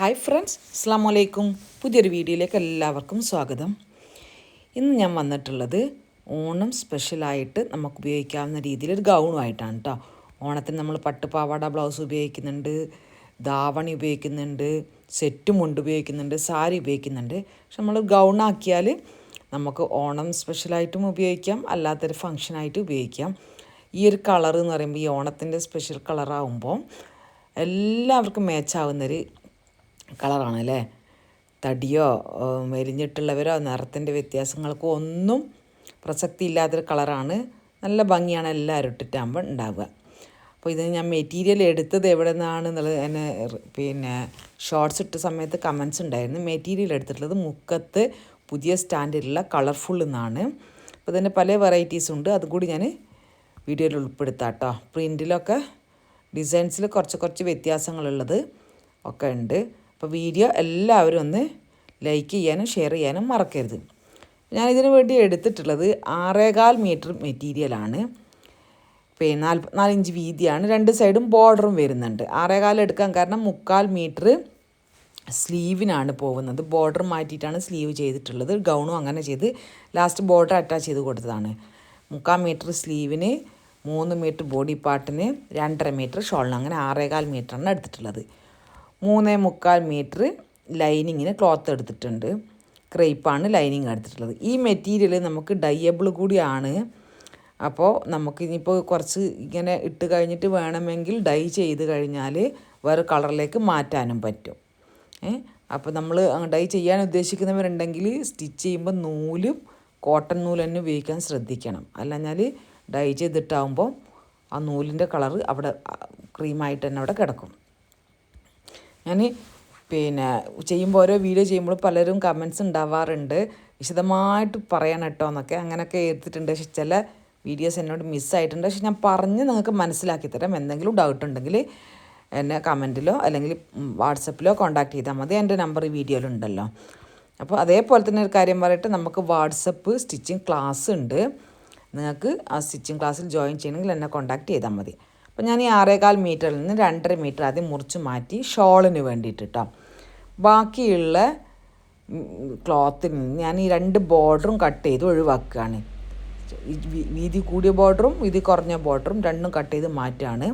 Hi friends അസ്സാം വലൈക്കും പുതിയൊരു വീഡിയോയിലേക്ക് എല്ലാവർക്കും സ്വാഗതം. ഇന്ന് ഞാൻ വന്നിട്ടുള്ളത് ഓണം സ്പെഷ്യലായിട്ട് നമുക്ക് ഉപയോഗിക്കാവുന്ന രീതിയിൽ ഒരു ഗൗണുമായിട്ടാണ് കേട്ടോ ഓണത്തിന് നമ്മൾ പട്ടുപാവാട ബ്ലൗസ് ഉപയോഗിക്കുന്നുണ്ട് ദാവണി ഉപയോഗിക്കുന്നുണ്ട് സെറ്റ് മുണ്ട് ഉപയോഗിക്കുന്നുണ്ട് സാരി ഉപയോഗിക്കുന്നുണ്ട്. പക്ഷെ നമ്മൾ ഗൗണാക്കിയാൽ നമുക്ക് ഓണം സ്പെഷ്യലായിട്ടും ഉപയോഗിക്കാം അല്ലാത്തൊരു ഫങ്ഷനായിട്ട് ഉപയോഗിക്കാം. ഈ ഒരു കളർ എന്ന് പറയുമ്പോൾ ഈ ഓണത്തിന്റെ സ്പെഷ്യൽ കളറാകുമ്പോൾ എല്ലാവർക്കും മാച്ചാവുന്നൊരു കളറാണ് അല്ലേ തടിയോ മെലിഞ്ഞിട്ടുള്ളവരോ നിറത്തിന്റെ വ്യത്യാസങ്ങൾക്കോ ഒന്നും പ്രസക്തി ഇല്ലാത്തൊരു കളറാണ്. നല്ല ഭംഗിയാണ് എല്ലാവരും ഇട്ടിട്ടാകുമ്പോൾ ഉണ്ടാവുക. അപ്പോൾ ഇത് ഞാൻ മെറ്റീരിയൽ എടുത്തത് എവിടെ നിന്നാണ് എന്നുള്ളത് എന്നെ പിന്നെ ഷോർട്സ് ഇട്ട സമയത്ത് കമൻസ് ഉണ്ടായിരുന്നു. മെറ്റീരിയൽ എടുത്തിട്ടുള്ളത് മുക്കത്ത് പുതിയ സ്റ്റാൻഡേർഡിലുള്ള കളർഫുൾ എന്നാണ്. അപ്പോൾ ഇതിന്റെ പല വെറൈറ്റീസ് ഉണ്ട്. അതും കൂടി ഞാൻ വീഡിയോയിൽ ഉൾപ്പെടുത്താം കേട്ടോ പ്രിന്റിലൊക്കെ ഡിസൈൻസിൽ കുറച്ച് കുറച്ച് വ്യത്യാസങ്ങളുള്ളത് ഒക്കെ ഉണ്ട്. അപ്പോൾ വീഡിയോ എല്ലാവരും ഒന്ന് ലൈക്ക് ചെയ്യാനും ഷെയർ ചെയ്യാനും മറക്കരുത്. ഞാനിതിന് വേണ്ടി എടുത്തിട്ടുള്ളത് ആറേകാൽ മീറ്റർ മെറ്റീരിയലാണ് പിന്നെ നാല് നാലിഞ്ച് വീതിയാണ്. രണ്ട് സൈഡും ബോർഡറും വരുന്നുണ്ട്. ആറേകാൽ എടുക്കാൻ കാരണം മുക്കാൽ മീറ്റർ സ്ലീവിനാണ് പോകുന്നത്. ബോർഡർ മാറ്റിയിട്ടാണ് സ്ലീവ് ചെയ്തിട്ടുള്ളത്. ഗൗണും അങ്ങനെ ചെയ്ത് ലാസ്റ്റ് ബോർഡർ അറ്റാച്ച് ചെയ്ത് കൊടുത്തതാണ്. മുക്കാൽ മീറ്റർ സ്ലീവിന് മൂന്ന് മീറ്റർ ബോഡി പാർട്ടിന് രണ്ടര മീറ്റർ ഷോളിന് അങ്ങനെ ആറേകാൽ മീറ്ററാണ് എടുത്തിട്ടുള്ളത്. മൂന്നേ മുക്കാൽ മീറ്റർ ലൈനിങ്ങിന് ക്ലോത്ത് എടുത്തിട്ടുണ്ട്. ക്രേപ്പാണ് ലൈനിങ് എടുത്തിട്ടുള്ളത്. ഈ മെറ്റീരിയൽ നമുക്ക് ഡയബിൾ കൂടിയാണ്. അപ്പോൾ നമുക്ക് ഇനിയിപ്പോൾ കുറച്ച് ഇങ്ങനെ ഇട്ട് കഴിഞ്ഞിട്ട് വേണമെങ്കിൽ ഡൈ ചെയ്ത് കഴിഞ്ഞാൽ വേറെ കളറിലേക്ക് മാറ്റാനും പറ്റും. അപ്പോൾ നമ്മൾ ഡൈ ചെയ്യാൻ ഉദ്ദേശിക്കുന്നവരുണ്ടെങ്കിൽ സ്റ്റിച്ച് ചെയ്യുമ്പോൾ നൂലും കോട്ടൺ നൂൽ തന്നെ ഉപയോഗിക്കാൻ ശ്രദ്ധിക്കണം. അല്ലഞ്ഞാൽ ഡൈ ചെയ്തിട്ടാവുമ്പോൾ ആ നൂലിന്റെ കളറ് അവിടെ ക്രീമായിട്ട് തന്നെ അവിടെ കിടക്കും. ഞാൻ പിന്നെ ചെയ്യുമ്പോൾ ഓരോ വീഡിയോ ചെയ്യുമ്പോൾ പലരും കമൻസ് ഉണ്ടാവാറുണ്ട് വിശദമായിട്ട് പറയണം കേട്ടോ എന്നൊക്കെ അങ്ങനെയൊക്കെ എടുത്തിട്ടുണ്ട് പക്ഷെ ചില വീഡിയോസ് എന്നോട് മിസ്സായിട്ടുണ്ട് പക്ഷെ ഞാൻ പറഞ്ഞ് നിങ്ങൾക്ക് മനസ്സിലാക്കി തരാം. എന്തെങ്കിലും ഡൗട്ട് ഉണ്ടെങ്കിൽ എന്നെ കമന്റിലോ അല്ലെങ്കിൽ വാട്സപ്പിലോ കോൺടാക്ട് ചെയ്താൽ മതി. എന്റെ നമ്പർ ഈ വീഡിയോയിലുണ്ടല്ലോ അപ്പോൾ അതേപോലെ തന്നെ ഒരു കാര്യം പറയട്ടെ. നമുക്ക് വാട്സപ്പ് സ്റ്റിച്ചിങ് ക്ലാസ് ഉണ്ട്. നിങ്ങൾക്ക് ആ സ്റ്റിച്ചിങ് ക്ലാസ്സിൽ ജോയിൻ ചെയ്യണമെങ്കിൽ എന്നെ കോൺടാക്ട് ചെയ്താൽ മതി. അപ്പോൾ ഞാൻ ഈ ആറേകാൽ മീറ്ററിൽ നിന്ന് രണ്ടര മീറ്റർ ആദ്യം മുറിച്ച് മാറ്റി ഷോളിന് വേണ്ടിയിട്ട് കേട്ടോ ബാക്കിയുള്ള ക്ലോത്തിൽ നിന്ന് ഞാൻ ഈ രണ്ട് ബോർഡറും കട്ട് ചെയ്ത് ഒഴിവാക്കുകയാണ്. വീതി കൂടിയ ബോർഡറും വീതി കുറഞ്ഞ ബോർഡറും രണ്ടും കട്ട് ചെയ്ത് മാറ്റുകയാണ്.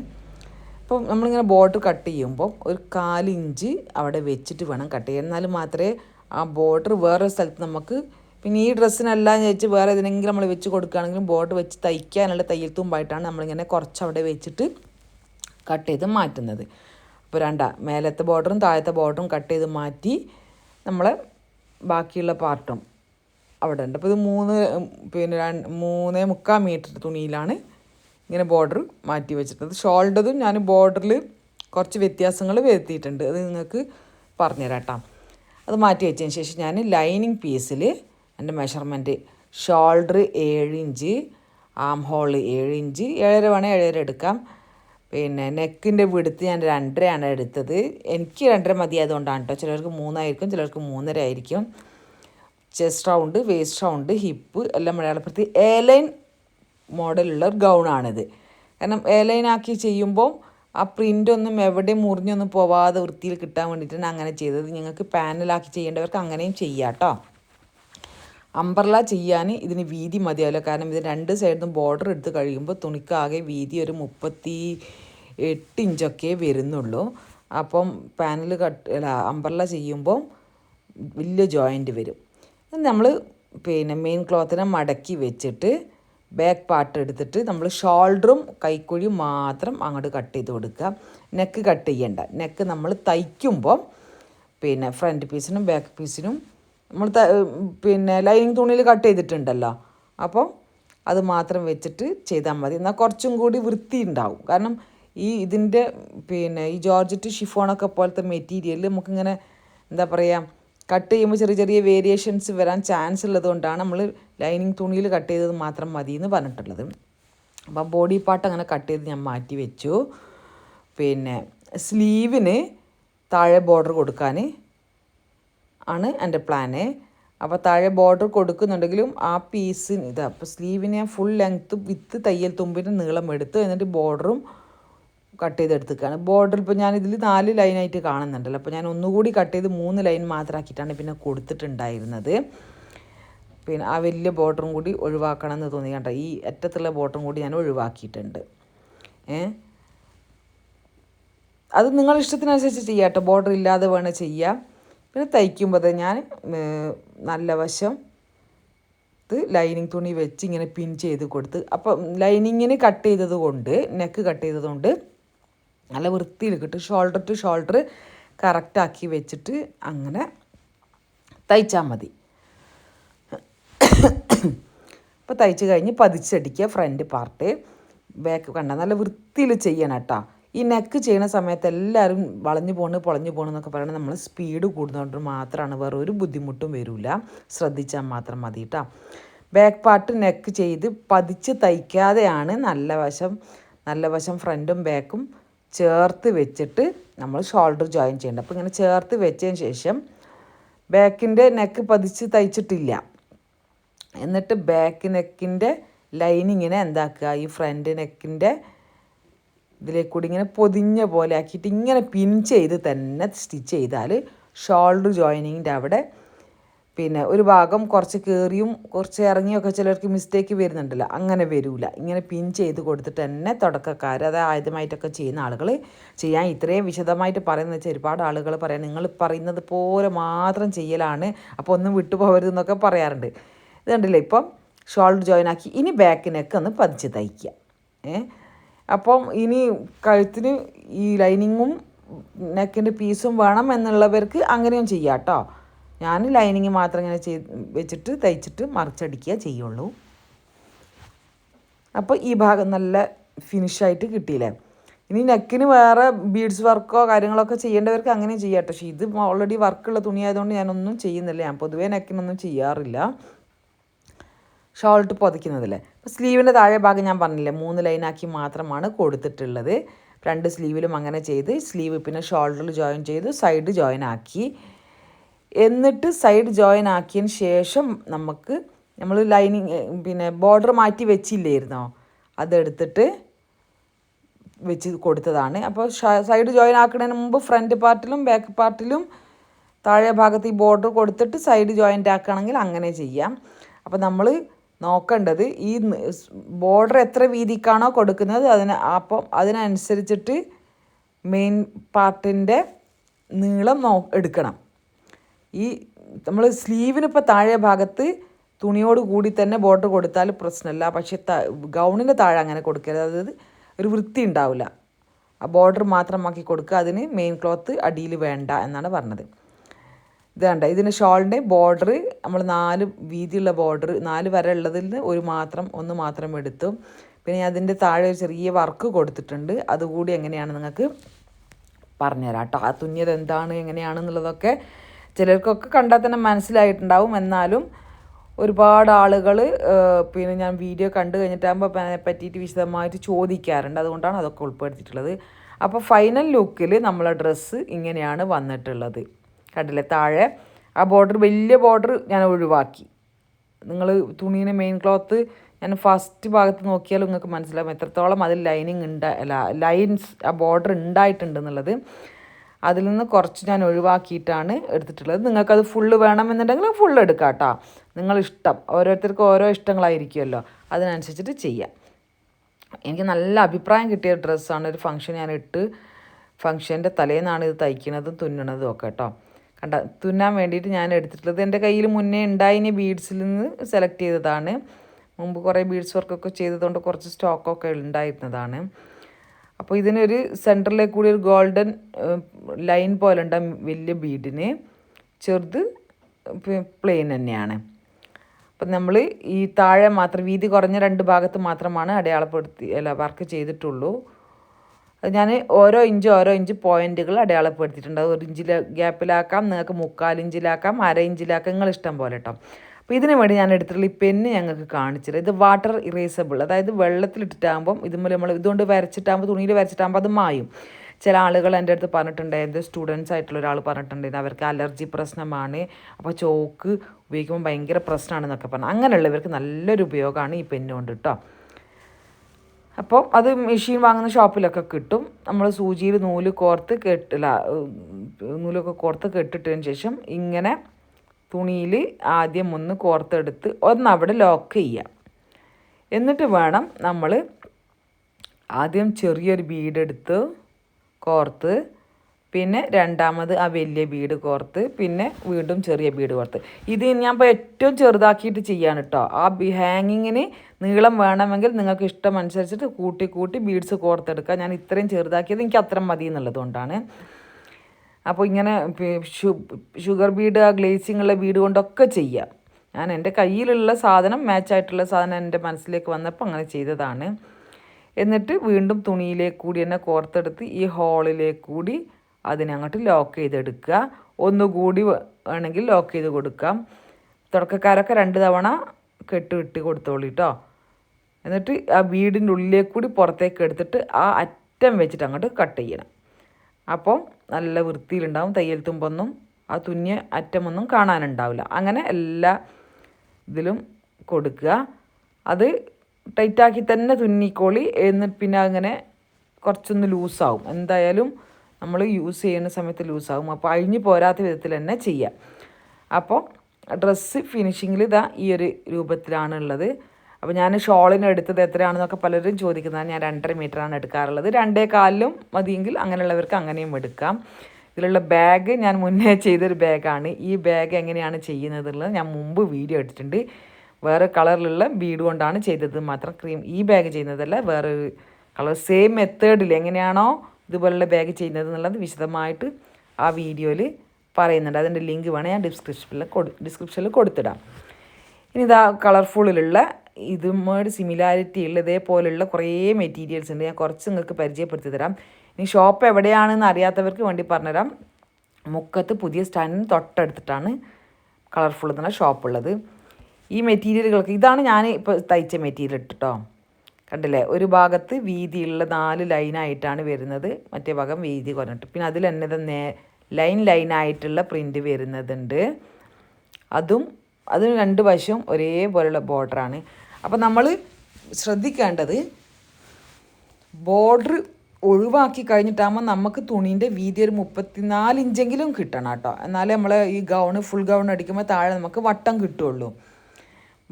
അപ്പം നമ്മളിങ്ങനെ ബോർഡർ കട്ട് ചെയ്യുമ്പോൾ ഒരു കാലിഞ്ച് അവിടെ വെച്ചിട്ട് വേണം കട്ട് ചെയ്യാൻ. എന്നാൽ മാത്രമേ ആ ബോർഡർ വേറൊരു സ്ഥലത്ത് നമുക്ക് പിന്നെ ഈ ഡ്രസ്സിനെല്ലാം വെച്ച് വേറെ ഏതിനെങ്കിലും നമ്മൾ വെച്ച് കൊടുക്കുകയാണെങ്കിലും ബോർഡ് വെച്ച് തയ്ക്കാനുള്ള തയ്യൽ തുമ്പായിട്ടാണ് നമ്മളിങ്ങനെ കുറച്ച് അവിടെ വെച്ചിട്ട് കട്ട് ചെയ്ത് മാറ്റുന്നത്. അപ്പോൾ രണ്ട മേലത്തെ ബോർഡറും താഴത്തെ ബോർഡറും കട്ട് ചെയ്ത് മാറ്റി നമ്മൾ ബാക്കിയുള്ള പാർട്ടും അവിടെ ഉണ്ട്. അപ്പോൾ ഇത് മൂന്ന് പിന്നെ മൂന്നേ മുക്കാൽ മീറ്റർ തുണിയിലാണ് ഇങ്ങനെ ബോർഡർ മാറ്റി വെച്ചിട്ടത് ഷോൾഡറും ഞാൻ ബോർഡറിൽ കുറച്ച് വ്യത്യാസങ്ങൾ വരുത്തിയിട്ടുണ്ട്. അത് നിങ്ങൾക്ക് പറഞ്ഞുതരാം കേട്ടോ. അത് മാറ്റി വെച്ചതിന് ശേഷം ഞാൻ ലൈനിങ് പീസിൽ എന്റെ മെഷർമെന്റ് ഷോൾഡർ ഏഴ് ഇഞ്ച് ആം ഹോൾ ഏഴ് ഇഞ്ച് ഏഴര വേണേൽ ഏഴര എടുക്കാം. പിന്നെ നെക്കിന്റെ വിടുത്ത് ഞാൻ രണ്ടരയാണ് എടുത്തത്. എനിക്ക് രണ്ടര മതിയായതുകൊണ്ടാണ് കേട്ടോ ചിലർക്ക് മൂന്നായിരിക്കും ചിലർക്ക് മൂന്നര ആയിരിക്കും. Chest round waist round hip എല്ലാം മലയാളപ്പെടുത്തി എ ലൈൻ മോഡലുള്ള ഒരു ഗൗണാണിത് കാരണം എ ലൈൻ ആക്കി ചെയ്യുമ്പോൾ ആ പ്രിന്റ് ഒന്നും എവിടെയും മുറിഞ്ഞൊന്നും പോവാതെ വൃത്തിയിൽ കിട്ടാൻ വേണ്ടിയിട്ടാണ് അങ്ങനെ ചെയ്തത്. നിങ്ങൾക്ക് പാനലാക്കി ചെയ്യേണ്ടവർക്ക് അങ്ങനെയും ചെയ്യാം കേട്ടോ അമ്പർല ചെയ്യാൻ ഇതിന് വീതി മതിയാവില്ല. കാരണം ഇത് രണ്ട് സൈഡിലും ബോർഡർ എടുത്ത് കഴിയുമ്പോൾ തുണിക്കാകെ വീതി ഒരു മുപ്പത്തി എട്ട് ഇഞ്ചൊക്കെ വരുന്നുള്ളൂ. അപ്പം പാനൽ കട്ട് അല്ല അംബർല ചെയ്യുമ്പോൾ വലിയ ജോയിന്റ് വരും. നമ്മൾ പിന്നെ മെയിൻ ക്ലോത്തിനെ മടക്കി വെച്ചിട്ട് ബാക്ക് പാർട്ട് എടുത്തിട്ട് നമ്മൾ ഷോൾഡറും കൈക്കുഴിയും മാത്രം അങ്ങോട്ട് കട്ട് ചെയ്ത് കൊടുക്കുക. നെക്ക് കട്ട് ചെയ്യണ്ട. നെക്ക് നമ്മൾ തയ്ക്കുമ്പം പിന്നെ ഫ്രണ്ട് പീസിനും ബാക്ക് പീസിനും നമ്മൾ പിന്നെ ലൈനിങ് തുണിയിൽ കട്ട് ചെയ്തിട്ടുണ്ടല്ലോ. അപ്പോൾ അത് മാത്രം വെച്ചിട്ട് ചെയ്താൽ മതി. എന്നാൽ കുറച്ചും കൂടി വൃത്തി ഉണ്ടാവും. കാരണം ഈ ഇതിന്റെ പിന്നെ ഈ ജോർജറ്റ് ഷിഫോണൊക്കെ പോലത്തെ മെറ്റീരിയൽ നമുക്കിങ്ങനെ എന്താ പറയുക കട്ട് ചെയ്യുമ്പോൾ ചെറിയ ചെറിയ വേരിയേഷൻസ് വരാൻ ചാൻസ് ഉള്ളതുകൊണ്ടാണ് നമ്മൾ ലൈനിങ് തുണിയിൽ കട്ട് ചെയ്തത് മാത്രം മതി എന്ന് പറഞ്ഞിട്ടുള്ളത്. അപ്പം ബോഡി പാർട്ട് അങ്ങനെ കട്ട് ചെയ്ത് ഞാൻ മാറ്റി വെച്ചു. പിന്നെ സ്ലീവിന് താഴെ ബോർഡർ കൊടുക്കാൻ ആണ് എന്റെ പ്ലാന് അപ്പോൾ താഴെ ബോർഡർ കൊടുക്കുന്നുണ്ടെങ്കിലും ആ പീസിന് ഇത് അപ്പോൾ സ്ലീവിന് ഞാൻ ഫുൾ ലെങ്ത്ത് വിത്ത് തയ്യൽ തുമ്പിന്റെ നീളം എടുത്ത് എന്നിട്ട് ബോർഡറും കട്ട് ചെയ്തെടുത്തേക്കാണ് ബോർഡർ ഇപ്പോൾ ഞാൻ ഇതിൽ നാല് ലൈനായിട്ട് കാണുന്നുണ്ടല്ലോ. അപ്പോൾ ഞാൻ ഒന്നുകൂടി കട്ട് ചെയ്ത് മൂന്ന് ലൈൻ മാത്രമാക്കിയിട്ടാണ് പിന്നെ കൊടുത്തിട്ടുണ്ടായിരുന്നത്. പിന്നെ ആ വലിയ ബോർഡറും കൂടി ഒഴിവാക്കണം എന്ന് തോന്നി. കണ്ടോ? ഈ അറ്റത്തുള്ള ബോർഡറും കൂടി ഞാൻ ഒഴിവാക്കിയിട്ടുണ്ട്. ഏ? അത് നിങ്ങളിഷ്ടത്തിനനുസരിച്ച് ചെയ്യാം കേട്ടോ. ബോർഡർ ഇല്ലാതെ വേണം ചെയ്യാം. പിന്നെ തയ്ക്കുമ്പോൾ ഞാൻ നല്ല വശം ലൈനിങ് തുണി വെച്ച് ഇങ്ങനെ പിൻ ചെയ്ത് കൊടുത്ത് അപ്പം ലൈനിങ്ങിന് കട്ട് ചെയ്തത് കൊണ്ട് നെക്ക് കട്ട് ചെയ്തത് കൊണ്ട് നല്ല വൃത്തിയിൽ കിട്ടും. ഷോൾഡർ ടു ഷോൾഡർ കറക്റ്റാക്കി വെച്ചിട്ട് അങ്ങനെ തയ്ച്ചാൽ മതി. അപ്പോൾ തയ്ച്ച് കഴിഞ്ഞ് പതിച്ചടിക്കുക ഫ്രണ്ട് പാർട്ട് ബാക്ക് കണ്ട നല്ല വൃത്തിയിൽ ചെയ്യണം കേട്ടോ. ഈ നെക്ക് ചെയ്യുന്ന സമയത്ത് എല്ലാവരും വളഞ്ഞു പോണ് പൊളഞ്ഞു പോണ് എന്നൊക്കെ പറയുന്നത് നമ്മൾ സ്പീഡ് കൂടുന്നതുകൊണ്ട് മാത്രമാണ് വേറെ ഒരു ബുദ്ധിമുട്ടും വരില്ല ശ്രദ്ധിച്ചാൽ മാത്രം മതി കേട്ടോ ബാക്ക് പാർട്ട് നെക്ക് ചെയ്ത് പതിച്ച് തയ്ക്കാതെയാണ് നല്ല വശം നല്ല വശം ഫ്രണ്ടും ബാക്കും ചേർത്ത് വെച്ചിട്ട് നമ്മൾ ഷോൾഡർ ജോയിൻ ചെയ്യേണ്ടത് അപ്പോൾ ഇങ്ങനെ ചേർത്ത് വെച്ചതിന് ശേഷം ബാക്കിന്റെ നെക്ക് പതിച്ച് തയ്ച്ചിട്ടില്ല. എന്നിട്ട് ബാക്ക് നെക്കിന്റെ ലൈനിങ്ങിനെ എന്താക്കുക ഈ ഫ്രണ്ട് നെക്കിന്റെ ഇതിലേക്ക് കൂടി ഇങ്ങനെ പൊതിഞ്ഞ പോലെ ആക്കിയിട്ട് ഇങ്ങനെ പിൻ ചെയ്ത് തന്നെ സ്റ്റിച്ച് ചെയ്താൽ ഷോൾഡർ ജോയിനിങ്ങിന്റെ അവിടെ പിന്നെ ഒരു ഭാഗം കുറച്ച് കയറിയും കുറച്ച് ഇറങ്ങിയൊക്കെ ചിലർക്ക് മിസ്റ്റേക്ക് വരുന്നുണ്ടല്ലോ. അങ്ങനെ വരില്ല ഇങ്ങനെ പിൻ ചെയ്ത് കൊടുത്തിട്ട് തന്നെ തുടക്കക്കാർ അത് ആദ്യമായിട്ടൊക്കെ ചെയ്യുന്ന ആളുകൾ ചെയ്യാൻ ഇത്രയും വിശദമായിട്ട് പറയുന്നത് വെച്ചാൽ ഒരുപാട് ആളുകൾ പറയാം നിങ്ങൾ പറയുന്നത് പോലെ മാത്രം ചെയ്യലാണ് അപ്പോൾ ഒന്നും വിട്ടുപോകരുതെന്നൊക്കെ പറയാറുണ്ട്. ഇത് കണ്ടില്ലേ? ഇപ്പം ഷോൾഡർ ജോയിൻ ആക്കി ഇനി ബാക്കിനൊക്കെ ഒന്ന് പതിച്ച് തയ്ക്കുക. ഏ? അപ്പം ഇനി കഴുത്തിന് ഈ ലൈനിങ്ങും നെക്കിന്റെ പീസും വേണം എന്നുള്ളവർക്ക് അങ്ങനെയും ചെയ്യാം കേട്ടോ ഞാൻ ലൈനിങ് മാത്രം ഇങ്ങനെ ചെയ് വെച്ചിട്ട് തയ്ച്ചിട്ട് മറിച്ചടിക്കുക ചെയ്യുള്ളൂ. അപ്പോൾ ഈ ഭാഗം നല്ല ഫിനിഷായിട്ട് കിട്ടിയില്ലേ? ഇനി നെക്കിന് വേറെ ബീഡ്സ് വർക്കോ കാര്യങ്ങളൊക്കെ ചെയ്യേണ്ടവർക്ക് അങ്ങനെ ചെയ്യാം കേട്ടോ പക്ഷേ ഇത് ഓൾറെഡി വർക്കുള്ള തുണിയായതുകൊണ്ട് ഞാനൊന്നും ചെയ്യുന്നില്ല. ഞാൻ പൊതുവേ നെക്കിനൊന്നും ചെയ്യാറില്ല. ഷോൾട്ട് പുതയ്ക്കുന്നതല്ലേ? അപ്പോൾ സ്ലീവിന്റെ താഴെ ഭാഗം ഞാൻ പറഞ്ഞില്ലേ മൂന്ന് ലൈനാക്കി മാത്രമാണ് കൊടുത്തിട്ടുള്ളത്. രണ്ട് സ്ലീവിലും അങ്ങനെ ചെയ്ത് സ്ലീവ് പിന്നെ ഷോൾഡറിൽ ജോയിൻ ചെയ്തു സൈഡ് ജോയിൻ ആക്കി. എന്നിട്ട് സൈഡ് ജോയിൻ ആക്കിയതിന് ശേഷം നമുക്ക് നമ്മൾ ലൈനിങ് പിന്നെ ബോർഡർ മാറ്റി വെച്ചില്ലായിരുന്നോ? അതെടുത്തിട്ട് വെച്ച് കൊടുത്തതാണ്. അപ്പോൾ സൈഡ് ജോയിൻ ആക്കുന്നതിന് മുമ്പ് ഫ്രണ്ട് പാർട്ടിലും ബാക്ക് പാർട്ടിലും താഴെ ഭാഗത്ത് ഈ ബോർഡർ കൊടുത്തിട്ട് സൈഡ് ജോയിന്റ് ആക്കുകയാണെങ്കിൽ അങ്ങനെ ചെയ്യാം. അപ്പോൾ നമ്മൾ നോക്കേണ്ടത് ഈ ബോർഡർ എത്ര വീതിക്കാണോ കൊടുക്കുന്നത് അതിന് അപ്പം അതിനനുസരിച്ചിട്ട് മെയിൻ പാർട്ടിന്റെ നീളം നോ എടുക്കണം. ഈ നമ്മൾ സ്ലീവിന് ഇപ്പോൾ താഴെ ഭാഗത്ത് തുണിയോട് കൂടി തന്നെ ബോർഡർ കൊടുത്താൽ പ്രശ്നമില്ല. പക്ഷേ ത ഗൗണിന്റെ താഴെ അങ്ങനെ കൊടുക്കരുത്. അതായത് ഒരു വൃത്തി ഉണ്ടാവില്ല. ആ ബോർഡർ മാത്രമാക്കി കൊടുക്കുക. അതിന് മെയിൻ ക്ലോത്ത് അടിയിൽ വേണ്ട എന്നാണ് പറഞ്ഞത്. ഇത് വേണ്ട ഇതിന് ഷോളിന്റെ ബോർഡർ നമ്മൾ നാല് വീതിയുള്ള ബോർഡർ നാല് വര ഉള്ളതിൽ നിന്ന് ഒരു മാത്രം ഒന്ന് മാത്രം എടുത്തു. പിന്നെ അതിന്റെ താഴെ ഒരു ചെറിയ വർക്ക് കൊടുത്തിട്ടുണ്ട്. അതുകൂടി എങ്ങനെയാണ് നിങ്ങൾക്ക് പറഞ്ഞുതരാം കേട്ടോ. ആ തുന്നിയത് എന്താണ് എങ്ങനെയാണെന്നുള്ളതൊക്കെ ചിലർക്കൊക്കെ കണ്ടാൽ തന്നെ മനസ്സിലായിട്ടുണ്ടാവും. എന്നാലും ഒരുപാട് ആളുകൾ പിന്നെ ഞാൻ വീഡിയോ കണ്ടു കഴിഞ്ഞിട്ടാകുമ്പോൾ അതിനെ പറ്റിയിട്ട് വിശദമായിട്ട് ചോദിക്കാറുണ്ട്. അതുകൊണ്ടാണ് അതൊക്കെ ഉൾപ്പെടുത്തിയിട്ടുള്ളത്. അപ്പോൾ ഫൈനൽ ലുക്കിൽ നമ്മളെ ഡ്രസ്സ് ഇങ്ങനെയാണ് വന്നിട്ടുള്ളത്. കണ്ടില്ലേ താഴെ. ആ ബോർഡർ വലിയ ബോർഡർ ഞാൻ ഒഴിവാക്കി. നിങ്ങൾ തുണീനെ മെയിൻ ക്ലോത്ത് ഞാൻ ഫസ്റ്റ് ഭാഗത്ത് നോക്കിയാൽ നിങ്ങൾക്ക് മനസ്സിലാവും എത്രത്തോളം അതിൽ ലൈനിങ് ഉണ്ട് അല്ല ലൈൻസ് ആ ബോർഡർ ഉണ്ടായിട്ടുണ്ട് എന്നുള്ളത്. അതിൽ നിന്ന് കുറച്ച് ഞാൻ ഒഴിവാക്കിയിട്ടാണ് എടുത്തിട്ടുള്ളത്. നിങ്ങൾക്കത് ഫുള്ള് വേണമെന്നുണ്ടെങ്കിൽ ഫുള്ള് എടുക്കാം കേട്ടോ. നിങ്ങളിഷ്ടം. ഓരോരുത്തർക്ക് ഓരോ ഇഷ്ടങ്ങളായിരിക്കുമല്ലോ. അതിനനുസരിച്ചിട്ട് ചെയ്യാം. എനിക്ക് നല്ല അഭിപ്രായം കിട്ടിയ ഡ്രസ്സാണ് ഒരു ഫംഗ്ഷൻ ഞാൻ ഇട്ട് ഫംഗ്ഷന്റെ തലേന്നാണ് ഇത് തയ്ക്കുന്നതും തുന്നണതും ഒക്കെ കേട്ടോ. കണ്ട തുന്നാൻ വേണ്ടിയിട്ട് ഞാൻ എടുത്തിട്ടുള്ളത്. എന്റെ കയ്യിൽ മുന്നേ ഉണ്ടായിന് ബീഡ്സിൽ നിന്ന് സെലക്ട് ചെയ്തതാണ്. മുമ്പ് കുറേ ബീഡ്സ് വർക്കൊക്കെ ചെയ്തതുകൊണ്ട് കുറച്ച് സ്റ്റോക്കൊക്കെ ഉണ്ടായിരുന്നതാണ്. അപ്പോൾ ഇതിനൊരു സെന്ററിലേക്ക് കൂടി ഒരു ഗോൾഡൻ ലൈൻ പോലെ ഉണ്ട് വലിയ ബീഡിന് ചെറുത് പ്ലെയിൻ തന്നെയാണ്. അപ്പം നമ്മൾ ഈ താഴെ മാത്രം വീതി കുറഞ്ഞ രണ്ട് ഭാഗത്ത് മാത്രമാണ് അടയാളപ്പെടുത്തി അല്ല വർക്ക് ചെയ്തിട്ടുള്ളൂ. ഞാൻ ഓരോ ഇഞ്ച് ഓരോ ഇഞ്ച് പോയിന്റുകൾ അടയാളപ്പെടുത്തിയിട്ടുണ്ട്. ഒരു ഇഞ്ചിൽ ഗ്യാപ്പിലാക്കാം നിങ്ങൾക്ക് മുക്കാൽ ഇഞ്ചിലാക്കാം അര ഇഞ്ചിലാക്കാം നിങ്ങൾ ഇഷ്ടം പോലെ കേട്ടോ അപ്പോൾ ഇതിന് വേണ്ടി ഞാൻ എടുത്തിട്ടുള്ള ഈ പെന്ന് ഞങ്ങൾക്ക് കാണിച്ചത് ഇത് വാട്ടർ ഇറേസബിൾ അതായത് വെള്ളത്തിലിട്ടിട്ടാകുമ്പം ഇതുപോലെ നമ്മൾ ഇതുകൊണ്ട് വരച്ചിട്ടാകുമ്പോൾ തുണിയിൽ വരച്ചിട്ടാകുമ്പോൾ അത് മായും. ചില ആളുകൾ എന്റെ അടുത്ത് പറഞ്ഞിട്ടുണ്ടായിരുന്നു സ്റ്റുഡൻസ് ആയിട്ടുള്ള ഒരാൾ പറഞ്ഞിട്ടുണ്ടായിരുന്നു അവർക്ക് അലർജി പ്രശ്നമാണ് അപ്പോൾ ചോക്ക് ഉപയോഗിക്കുമ്പോൾ ഭയങ്കര പ്രശ്നമാണെന്നൊക്കെ പറഞ്ഞു. അങ്ങനെയുള്ളവർക്ക് നല്ലൊരു ഉപയോഗമാണ് ഈ പെന്നുകൊണ്ട് കേട്ടോ അപ്പോൾ അത് മെഷീൻ വാങ്ങുന്ന ഷോപ്പിലൊക്കെ കിട്ടും. നമ്മൾ സൂചിയിൽ നൂൽ കോർത്ത് കെട്ടില്ല നൂലൊക്കെ കോർത്ത് കെട്ടിട്ടതിന് ശേഷം ഇങ്ങനെ തുണിയിൽ ആദ്യം ഒന്ന് കോർത്തെടുത്ത് ഒന്ന് അവിടെ ലോക്ക് ചെയ്യാം. എന്നിട്ട് വേണം നമ്മൾ ആദ്യം ചെറിയൊരു ബീഡെടുത്ത് കോർത്ത് പിന്നെ രണ്ടാമത് ആ വലിയ ബീഡ് കോർത്ത് പിന്നെ വീണ്ടും ചെറിയ ബീഡ് കോർത്ത്. ഇത് ഞാൻ ഇപ്പോൾ ഏറ്റവും ചെറുതാക്കിയിട്ട് ചെയ്യാണ് കേട്ടോ ആ ഹാങ്ങിങ്ങിന് നീളം വേണമെങ്കിൽ നിങ്ങൾക്ക് ഇഷ്ടം അനുസരിച്ചിട്ട് കൂട്ടി കൂട്ടി ബീഡ്സ് കോർത്തെടുക്കുക. ഞാൻ ഇത്രയും ചെറുതാക്കിയത് എനിക്ക് അത്ര മതി എന്നുള്ളതുകൊണ്ടാണ് അപ്പോൾ ഇങ്ങനെ ഷുഗർ ബീഡ് ആ ഗ്ലേസിംഗ് ഉള്ള ബീഡ് കൊണ്ടൊക്കെ ചെയ്യാം. ഞാൻ എന്റെ കയ്യിലുള്ള സാധനം മാച്ചായിട്ടുള്ള സാധനം എന്റെ മനസ്സിലേക്ക് വന്നപ്പോൾ അങ്ങനെ ചെയ്തതാണ്. എന്നിട്ട് വീണ്ടും തുണിയിലേക്ക് കൂടി എന്നെ കോർത്തെടുത്ത് ഈ ഹോളിലേക്ക് കൂടി അതിനെ അങ്ങോട്ട് ലോക്ക് ചെയ്തെടുക്കുക. ഒന്നുകൂടി വേണമെങ്കിൽ ലോക്ക് ചെയ്ത് കൊടുക്കാം. തുടക്കക്കാരൊക്കെ രണ്ട് തവണ കെട്ട് ഇട്ട് കൊടുത്തോളൂ കേട്ടോ എന്നിട്ട് ആ വീടിന്റെ ഉള്ളിലേക്ക് കൂടി പുറത്തേക്ക് എടുത്തിട്ട് ആ അറ്റം വെച്ചിട്ട് അങ്ങോട്ട് കട്ട് ചെയ്യണം. അപ്പോൾ നല്ല വൃത്തിയിലുണ്ടാവും. തയ്യൽ തുമ്പൊന്നും ആ തുന്നിയ അറ്റമൊന്നും കാണാനുണ്ടാവില്ല. അങ്ങനെ എല്ലാ ഇതിലും കൊടുക്കുക. അത് ടൈറ്റാക്കി തന്നെ തുന്നിക്കോളി. എന്നിട്ട് പിന്നെ അങ്ങനെ കുറച്ചൊന്ന് ലൂസാവും എന്തായാലും നമ്മൾ യൂസ് ചെയ്യുന്ന സമയത്ത് ലൂസാകും അപ്പോൾ അഴിഞ്ഞു പോരാത്ത വിധത്തിൽ തന്നെ ചെയ്യാം. അപ്പോൾ ഡ്രസ്സ് ഫിനിഷിങ്ങിൽ ഇതാ ഈ ഒരു രൂപത്തിലാണ് ഉള്ളത്. അപ്പോൾ ഞാൻ ഷോളിന് എടുത്തത് എത്രയാണെന്നൊക്കെ പലരും ചോദിക്കുന്നതാണ് ഞാൻ രണ്ടര മീറ്ററാണ് എടുക്കാറുള്ളത്. രണ്ടേ കാലിലും മതിയെങ്കിൽ അങ്ങനെയുള്ളവർക്ക് അങ്ങനെയും എടുക്കാം. ഇതിലുള്ള ബാഗ് ഞാൻ മുന്നേ ചെയ്തൊരു ബാഗാണ് ഈ ബാഗ് എങ്ങനെയാണ് ചെയ്യുന്നതെന്നുള്ളത് ഞാൻ മുമ്പ് വീഡിയോ എടുത്തിട്ടുണ്ട്. വേറെ കളറിലുള്ള ബീഡ് കൊണ്ടാണ് ചെയ്തത് മാത്രം. ക്രീം ഈ ബാഗ് ചെയ്യുന്നതല്ല വേറെ കളർ സെയിം മെത്തേഡിൽ എങ്ങനെയാണോ ഇതുപോലുള്ള ബാഗ് ചെയ്യുന്നത് എന്നുള്ളത് വിശദമായിട്ട് ആ വീഡിയോയിൽ പറയുന്നുണ്ട്. അതിന്റെ ലിങ്ക് വേണേൽ ഞാൻ ഡിസ്ക്രിപ്ഷനിൽ കൊടു ഡിസ്ക്രിപ്ഷനിൽ കൊടുത്തിടാം. ഇനി ഇതാ കളർഫുള്ളിലുള്ള ഇതുമായിട്ട് സിമിലാരിറ്റി ഉള്ള ഇതേപോലുള്ള കുറേ മെറ്റീരിയൽസ് ഉണ്ട്. ഞാൻ കുറച്ച് നിങ്ങൾക്ക് പരിചയപ്പെടുത്തി തരാം. ഇനി ഷോപ്പ് എവിടെയാണെന്ന് അറിയാത്തവർക്ക് വേണ്ടി പറഞ്ഞുതരാം. മുക്കത്ത് പുതിയ സ്റ്റാൻഡിന് തൊട്ടടുത്തിട്ടാണ് കളർഫുൾ എന്നുള്ള ഷോപ്പുള്ളത് ഈ മെറ്റീരിയലുകൾക്ക് ഇതാണ് ഞാൻ ഇപ്പോൾ തയ്ച്ച മെറ്റീരിയൽ ഇട്ടിട്ടോ കണ്ടില്ലേ? ഒരു ഭാഗത്ത് വീതിയുള്ള നാല് ലൈനായിട്ടാണ് വരുന്നത്. മറ്റേ ഭാഗം വീതി കുറഞ്ഞിട്ട്. പിന്നെ അതിൽ തന്നെ നേ ലൈൻ ലൈനായിട്ടുള്ള പ്രിന്റ് വരുന്നതുണ്ട്. അതും അതിന് രണ്ട് വശവും ഒരേപോലെയുള്ള ബോർഡറാണ്. അപ്പോൾ നമ്മൾ ശ്രദ്ധിക്കേണ്ടത് ബോർഡർ ഒഴിവാക്കി കഴിഞ്ഞിട്ടാകുമ്പോൾ നമുക്ക് തുണീന്റെ വീതി ഒരു മുപ്പത്തിനാല് ഇഞ്ചെങ്കിലും കിട്ടണം കേട്ടോ. എന്നാലേ നമ്മൾ ഈ ഗൗൺ ഫുൾ ഗൗൺ അടിക്കുമ്പോൾ താഴെ നമുക്ക് വട്ടം കിട്ടുള്ളൂ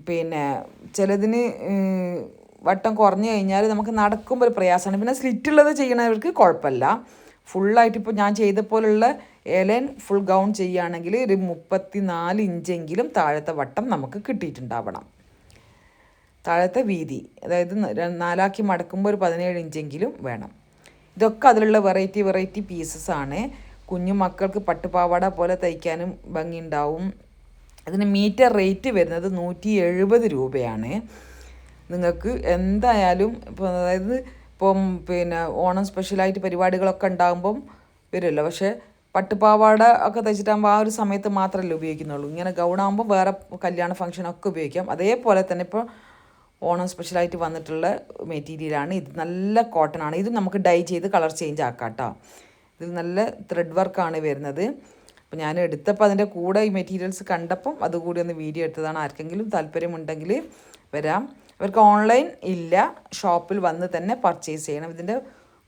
പിന്നെ ചിലതിന് വട്ടം കുറഞ്ഞു കഴിഞ്ഞാൽ നമുക്ക് നടക്കുമ്പോൾ ഒരു പ്രയാസമാണ്. പിന്നെ സ്ലിറ്റുള്ളത് ചെയ്യണവർക്ക് കുഴപ്പമില്ല. ഫുള്ളായിട്ട് ഇപ്പോൾ ഞാൻ ചെയ്ത പോലുള്ള എലൻ ഫുൾ ഗൗൺ ചെയ്യുകയാണെങ്കിൽ ഒരു മുപ്പത്തി നാല് ഇഞ്ചെങ്കിലും താഴത്തെ വട്ടം നമുക്ക് കിട്ടിയിട്ടുണ്ടാവണം. താഴത്തെ വീതി അതായത് നാലാക്കി മടക്കുമ്പോൾ ഒരു പതിനേഴ് ഇഞ്ചെങ്കിലും വേണം. ഇതൊക്കെ അതിലുള്ള വെറൈറ്റി വെറൈറ്റി പീസസ് ആണ്. കുഞ്ഞു മക്കൾക്ക് പട്ടുപാവാട പോലെ തയ്ക്കാനും ഭംഗിയുണ്ടാവും. അതിന് മീറ്റർ റേറ്റ് വരുന്നത് നൂറ്റി എഴുപത് രൂപയാണ്. നിങ്ങൾക്ക് എന്തായാലും ഇപ്പോൾ അതായത് ഇപ്പം പിന്നെ ഓണം സ്പെഷ്യലായിട്ട് പരിപാടികളൊക്കെ ഉണ്ടാകുമ്പം വരുമല്ലോ. പക്ഷേ പട്ടുപാവാട ഒക്കെ തയ്ച്ചിട്ടാകുമ്പോൾ ആ ഒരു സമയത്ത് മാത്രമല്ലേ ഉപയോഗിക്കുന്നുള്ളൂ. ഇങ്ങനെ ഗൗണാകുമ്പോൾ വേറെ കല്യാണ ഫംഗ്ഷനൊക്കെ ഉപയോഗിക്കാം. അതേപോലെ തന്നെ ഇപ്പോൾ ഓണം സ്പെഷ്യലായിട്ട് വന്നിട്ടുള്ള മെറ്റീരിയലാണ് ഇത് നല്ല കോട്ടൺ ആണ്. ഇത് നമുക്ക് ഡൈ ചെയ്ത് കളർ ചേഞ്ച് ആക്കാം കേട്ടോ ഇതിൽ നല്ല ത്രെഡ് വർക്കാണ് വരുന്നത്. അപ്പോൾ ഞാൻ എടുത്തപ്പോൾ അതിന്റെ കൂടെ ഈ മെറ്റീരിയൽസ് കണ്ടപ്പം അതുകൂടി ഒന്ന് വീഡിയോ എടുത്തതാണ്. ആർക്കെങ്കിലും താല്പര്യമുണ്ടെങ്കിൽ വരാം. അവർക്ക് ഓൺലൈൻ ഇല്ല. ഷോപ്പിൽ വന്ന് തന്നെ പർച്ചേസ് ചെയ്യണം. ഇതിന്റെ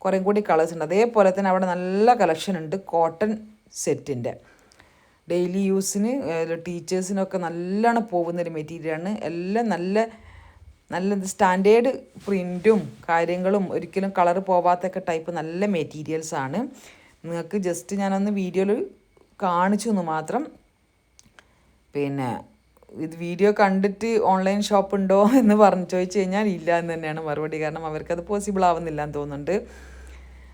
കുറേ കൂടി കളേഴ്സ് ഉണ്ട്. അതേപോലെ തന്നെ അവിടെ നല്ല കളക്ഷൻ ഉണ്ട്. കോട്ടൺ സെറ്റിന്റെ ഡെയിലി യൂസിന് ടീച്ചേഴ്സിനൊക്കെ നല്ലോണം പോകുന്നൊരു മെറ്റീരിയലാണ് എല്ലാം നല്ല നല്ല സ്റ്റാൻഡേർഡ് പ്രിന്റും കാര്യങ്ങളും ഒരിക്കലും കളർ പോവാത്തൊക്കെ ടൈപ്പ് നല്ല മെറ്റീരിയൽസാണ് നിങ്ങൾക്ക് ജസ്റ്റ് ഞാനൊന്ന് വീഡിയോയിൽ കാണിച്ചു എന്ന് മാത്രം. പിന്നെ ഇത് വീഡിയോ കണ്ടിട്ട് ഓൺലൈൻ ഷോപ്പ് ഉണ്ടോ എന്ന് പറഞ്ഞു ചോദിച്ചു കഴിഞ്ഞാൽ ഇല്ല എന്ന് തന്നെയാണ് മറുപടി. കാരണം അവർക്കത് പോസിബിൾ ആവുന്നില്ല എന്ന് തോന്നുന്നുണ്ട്.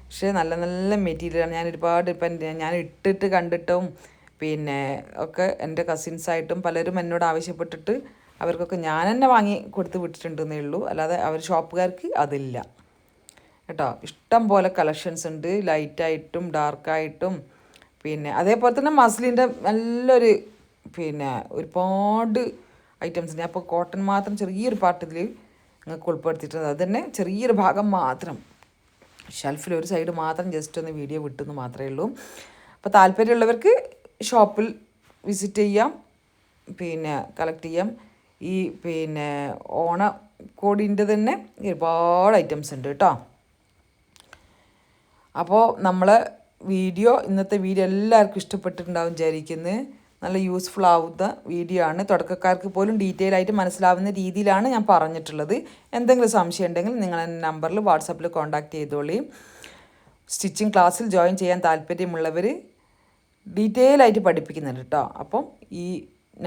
പക്ഷേ നല്ല നല്ല മെറ്റീരിയലാണ് ഞാൻ ഒരുപാട് ഇപ്പം ഞാൻ ഇട്ടിട്ട് കണ്ടിട്ടും പിന്നെ ഒക്കെ എന്റെ കസിൻസായിട്ടും പലരും എന്നോട് ആവശ്യപ്പെട്ടിട്ട് അവർക്കൊക്കെ ഞാൻ തന്നെ വാങ്ങി കൊടുത്ത് വിട്ടിട്ടുണ്ടെന്നേ ഉള്ളൂ. അല്ലാതെ അവർ ഷോപ്പുകാർക്ക് അതില്ല. കേട്ടോ? ഇഷ്ടം പോലെ കളക്ഷൻസ് ഉണ്ട്. ലൈറ്റായിട്ടും ഡാർക്കായിട്ടും പിന്നെ അതേപോലെ തന്നെ മസ്ലിന്റെ നല്ലൊരു പിന്നെ ഒരുപാട് ഐറ്റംസ് ഉണ്ട്. അപ്പോൾ കോട്ടൺ മാത്രം ചെറിയൊരു പാട്ടിൽ നിങ്ങൾക്ക് ഉൾപ്പെടുത്തിയിട്ടുണ്ട് അത് തന്നെ ചെറിയൊരു ഭാഗം മാത്രം. ഷെൽഫിൽ ഒരു സൈഡ് മാത്രം ജസ്റ്റ് ഒന്ന് വീഡിയോ വിട്ടെന്ന് മാത്രമേ ഉള്ളൂ. അപ്പോൾ താല്പര്യമുള്ളവർക്ക് ഷോപ്പിൽ വിസിറ്റ് ചെയ്യാം. പിന്നെ കളക്ട് ചെയ്യാം. ഈ പിന്നെ ഓണ കോടിന്റെ തന്നെ ഒരുപാട് ഐറ്റംസ് ഉണ്ട് കേട്ടോ. അപ്പോൾ നമ്മൾ വീഡിയോ ഇന്നത്തെ വീഡിയോ എല്ലാവർക്കും ഇഷ്ടപ്പെട്ടിട്ടുണ്ടാവും വിചാരിക്കുന്നത് നല്ല യൂസ്ഫുൾ ആവുന്ന വീഡിയോ ആണ്. തുടക്കക്കാർക്ക് പോലും ഡീറ്റെയിൽ ആയിട്ട് മനസ്സിലാവുന്ന രീതിയിലാണ് ഞാൻ പറഞ്ഞിട്ടുള്ളത്. എന്തെങ്കിലും സംശയം ഉണ്ടെങ്കിൽ നിങ്ങൾ എന്റെ നമ്പറിൽ വാട്സാപ്പിൽ കോൺടാക്റ്റ് ചെയ്തോളി. സ്റ്റിച്ചിങ് ക്ലാസ്സിൽ ജോയിൻ ചെയ്യാൻ താല്പര്യമുള്ളവർ ഡീറ്റെയിൽ ആയിട്ട് പഠിപ്പിക്കുന്നുണ്ട് കേട്ടോ അപ്പം ഈ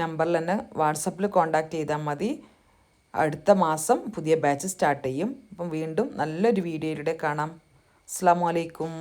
നമ്പറിൽ തന്നെ വാട്സപ്പിൽ കോൺടാക്റ്റ് ചെയ്താൽ മതി. അടുത്ത മാസം പുതിയ ബാച്ച് സ്റ്റാർട്ട് ചെയ്യും. അപ്പം വീണ്ടും നല്ലൊരു വീഡിയോയിലൂടെ കാണാം. അസ്സാം വലൈക്കും